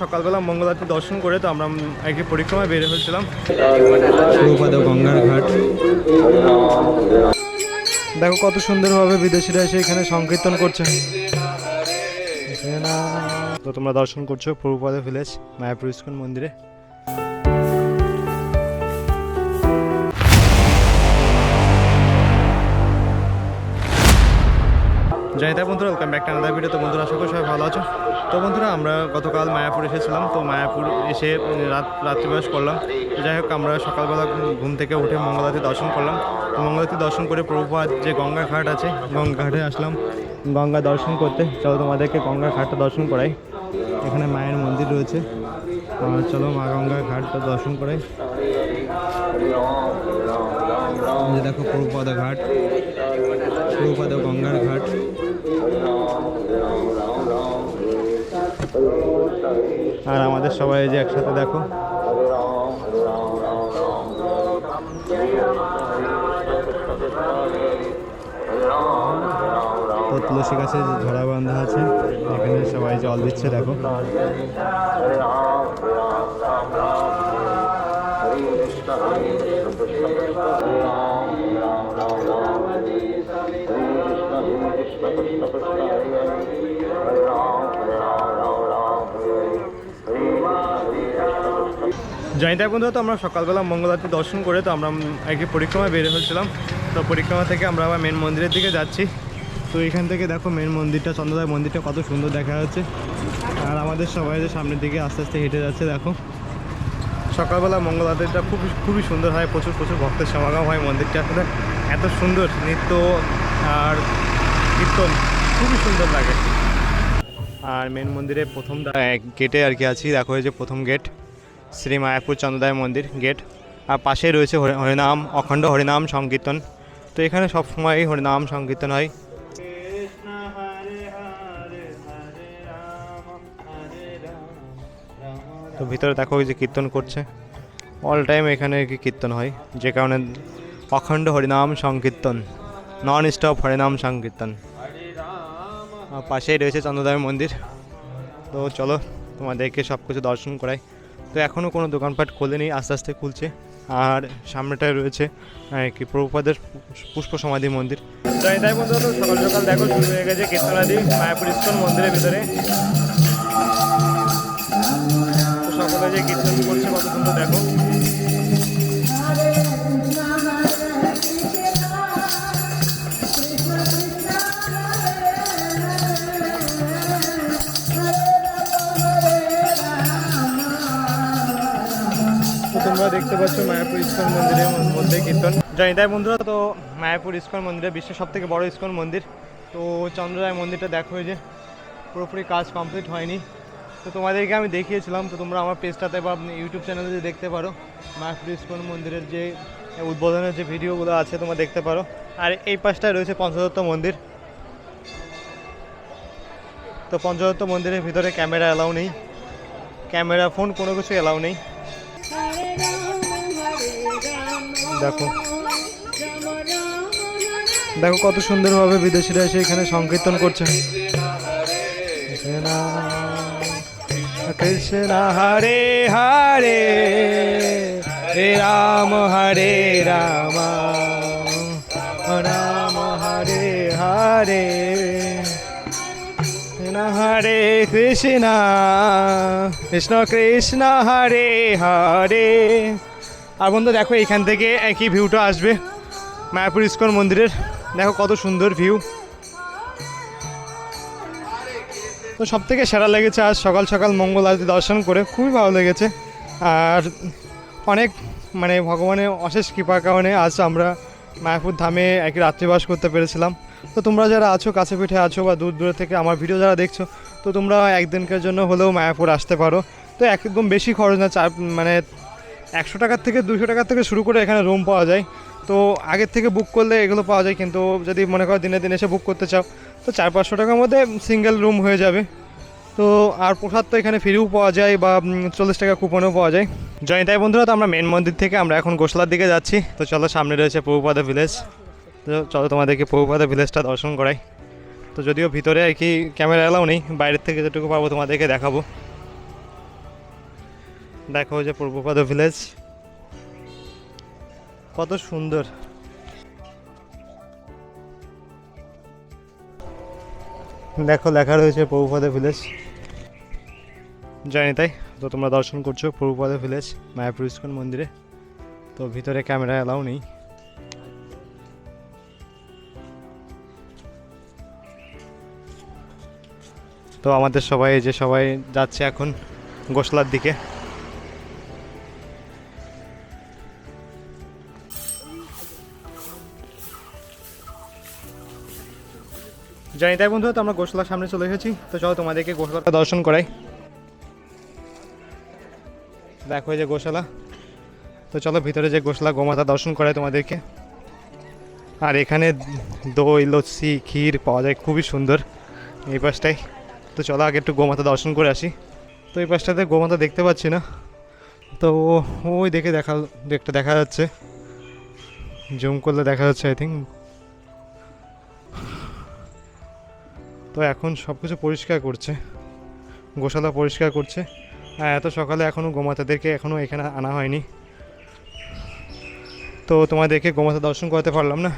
সকালবেলা মঙ্গলারতি দর্শন করে তো আমরা একটি পরিক্রমায় বের হয়েছিলাম। গঙ্গার ঘাট। দেখো কত সুন্দরভাবে বিদেশিরা এসে এখানে সংকীর্তন করছে। তো তোমরা দর্শন করছ প্রভুপাদ ভিলেজ, মায়াপুর ইস্কন মন্দিরে। জানি তাই বন্ধুরা welcome back to another video তো বন্ধুরা, আশা করি সবাই ভালো আছো। তো বন্ধুরা, আমরা গতকাল মায়াপুর এসেছিলাম। তো মায়াপুর এসে রাত রাত্রিবাস করলাম। যাই হোক, আমরা সকালবেলা ঘুম- থেকে উঠে মঙ্গলাতি দর্শন করলাম। তো মঙ্গলাতি দর্শন করে প্রভুপাত যে গঙ্গা ঘাট আছে গঙ্গা ঘাটে আসলাম। গঙ্গা দর্শন করতে। চলো তোমাদেরকে গঙ্গা ঘাটটা দর্শন করাই। এখানে মায়ের মন্দির রয়েছে। চলো মা গঙ্গা ঘাটটা দর্শন করাই। দেখো প্রপাদ ঘাট প্রপাদ গঙ্গার ঘাট। আর আমাদের সবাই যে একসাথে দেখো তুলসী গাছে ঝরা বান্ধা আছে এখানে সবাই জল দিচ্ছে দেখো জয়িতা বন্ধু, তো আমরা সকালবেলা মঙ্গলারতি দর্শন করে তো আমরা কি পরিক্রমায় বের হয়েছিলাম। তো পরিক্রমা থেকে আমরা আবার মেন মন্দিরের দিকে যাচ্ছি। তো এখান থেকে দেখো মেন মন্দিরটা চন্দ্রদায় মন্দিরটা কত সুন্দর দেখা যাচ্ছে। আর আমাদের সবাই যে সামনের দিকে আস্তে আস্তে হেঁটে যাচ্ছে, দেখো। সকালবেলা মঙ্গল আরতিটা খুবই খুবই সুন্দর হয়, প্রচুর প্রচুর ভক্তের সমাগম হয় মন্দিরটা আসলে। এত সুন্দর নৃত্য আর কীর্তন, খুবই সুন্দর লাগে। আর মেন মন্দিরে প্রথম গেটে আর কি আছি, দেখো এই যে প্রথম গেট শ্রী মায়াপুর চন্দ্রদায় মন্দির গেট। আর পাশেই রয়েছে হরি- হরিনাম, অখণ্ড হরিনাম সংকীর্তন। তো এখানে সব সময় হরিনাম সংকীর্তন হয়। তো ভিতরে দেখো যে কীর্তন করছে। অল টাইম এখানে কি কীর্তন হয়। যে কারণে অখণ্ড হরিনাম সংকীর্তন নন স্টপ হরিনাম সংকীর্তন। পাশেই রয়েছে চন্দ্রদায় মন্দির। তো চলো তোমাদেরকে সব কিছু দর্শন করাই। তো এখনও কোনো দোকানপাট খোলেনি, আস্তে আস্তে খুলছে। আর সামনেটায় রয়েছে কি প্রভুপাদের পুষ্প সমাধি মন্দির। তাই বন্ধু সকাল সকাল দেখো, শুরু হয়ে গেছে কীর্তনাদি মায়াপুর ইস্কন মন্দিরের ভিতরে। সকলে যে কীর্তন করছে, কত সুন্দর দেখো। তোমরা দেখতে পাচ্ছ মায়াপুর ইস্কন মন্দিরের মধ্যে কীর্তন। জানি তাই বন্ধুরা, তো মায়াপুর ইস্কন মন্দিরে বিশ্বের সব থেকে বড় ইস্কন মন্দির। তো চন্দ্ররায় মন্দিরটা দেখো যে, পুরোপুরি কাজ কমপ্লিট হয়নি। তো তোমাদেরকে আমি দেখিয়েছিলাম, তো তোমরা আমার পেজটাতে বা ইউটিউব চ্যানেলে যে দেখতে পারো, মায়াপুর ইস্কন মন্দিরের যে উদ্বোধনের যে ভিডিওগুলো আছে, তোমরা দেখতে পারো। আর এই পাশটায় রয়েছে পঞ্চদত্ত মন্দির। তো পঞ্চদত্ত মন্দিরের ভিতরে ক্যামেরা অ্যালাউ নেই। ক্যামেরা, ফোন কোনো কিছু অ্যালাউ নেই। দেখো। দেখো কত সুন্দরভাবে বিদেশিরা এসে এখানে সংকীর্তন করছে। কৃষ্ণ হরে হরে, হে রাম, হরে রাম রাম, হরে হরে হরে কৃষ্ণ কৃষ্ণ কৃষ্ণ হরে হরে। আর বন্ধু, দেখো এখান থেকে একই ভিউটা আসবে। মায়াপুর ইস্কন মন্দিরের। দেখো কত সুন্দর ভিউ তো সব থেকে সেরা লেগেছে আজ সকাল সকাল মঙ্গল আরতি দর্শন করে। খুবই ভালো লেগেছে। আর অনেক মানে ভগবানের অশেষ কৃপার কারণে আজ আমরা মায়াপুর ধামে এক রাত্রিবাস করতে পেরেছিলাম। তো তোমরা যারা আছো, কাছে পিঠে আছো বা দূর দূরে থেকে আমার ভিডিও যারা দেখছ, তো তোমরা একদিনকার জন্য হলেও মায়াপুর আসতে পারো। তো একদম বেশি খরচ না, চার মানে একশো টাকার থেকে দুশো টাকার থেকে শুরু করে এখানে রুম পাওয়া যায়। তো আগের থেকে বুক করলে এগুলো পাওয়া যায়, কিন্তু যদি মনে করো দিনে দিনে এসে বুক করতে চাও, তো চার পাঁচশো টাকার মধ্যে সিঙ্গেল রুম হয়ে যাবে। তো আর প্রসাদ তো এখানে ফ্রিও পাওয়া যায় বা চল্লিশ টাকা কুপনও পাওয়া যায়। জয় তাই বন্ধুরা, তো আমরা মেন মন্দির থেকে আমরা এখন গোসলার দিকে যাচ্ছি। তো চলো সামনে রয়েছে প্রভুপাদা ভিলেজ তো চলো তোমাদেরকে প্রভুপাদা ভিলেজটা দর্শন করাই। তো যদিও ভিতরে আর কি ক্যামেরা এলাও নেই, বাইরের থেকে যেটুকু পাবো তোমাদেরকে দেখাবো। দেখো যে পূর্বপদ ভিলেজ কত সুন্দর। দেখো, লেখা রয়েছে প্রভুপদে ভিলেজ জানি তাই, তো তোমরা দর্শন করছ প্রভুপদে ভিলেজ মায়াপুর ইস্কন মন্দিরে। তো ভিতরে ক্যামেরা অ্যালাউ নেই। তো আমাদের সবাই যে সবাই যাচ্ছে এখন গোসলার দিকে। জানি তাই বন্ধু, তো আমরা গোসলার সামনে চলে এসেছি। তো চলো তোমাদেরকে গোসলাটা দর্শন করাই। দেখো যে গোশালা। তো চলো ভিতরে যে গোশালা গোমাতা দর্শন করাই তোমাদেরকে। আর এখানে দই, লস্যি, ক্ষীর পাওয়া যায়, খুবই সুন্দর এই পাশটায়। তো চলো আগে একটু গোমাতা দর্শন করে আসি। তো এই পাশটাতে গোমাতা দেখতে পাচ্ছি না। তো ওই দেখে দেখা, একটা দেখা যাচ্ছে। জুম করলে দেখা যাচ্ছে আই থিঙ্ক তো এখন সব কিছু পরিষ্কার করছে। গোশালা পরিষ্কার করছে। আর এত সকালে এখনও গোমাতাদেরকে এখনও এখানে আনা হয়নি। তো তোমাদেরকে গোমাতা দর্শন করাতে পারলাম না।